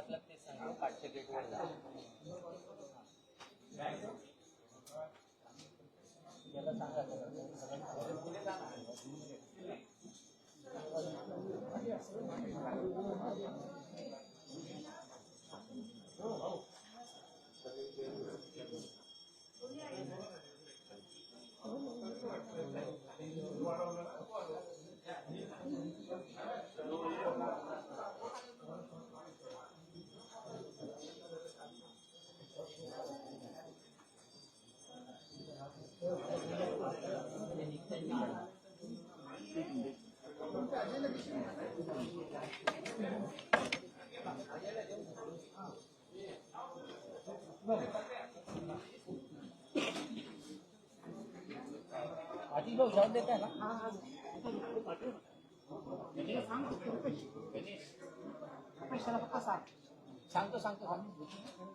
वाचलं ते सांगा पाठच्या गेटवर जा. याला सांगा सगळ्यांना आधी लोक जाऊन देत आहे ना सांगतो सांगतो सांगतो.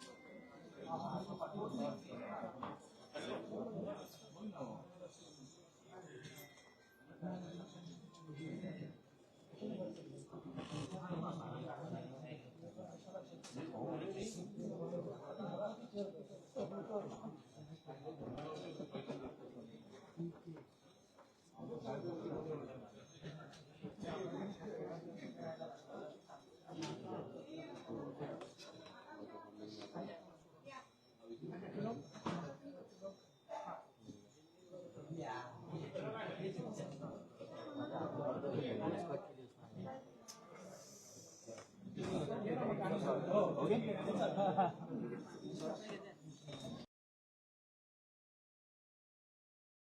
Okay.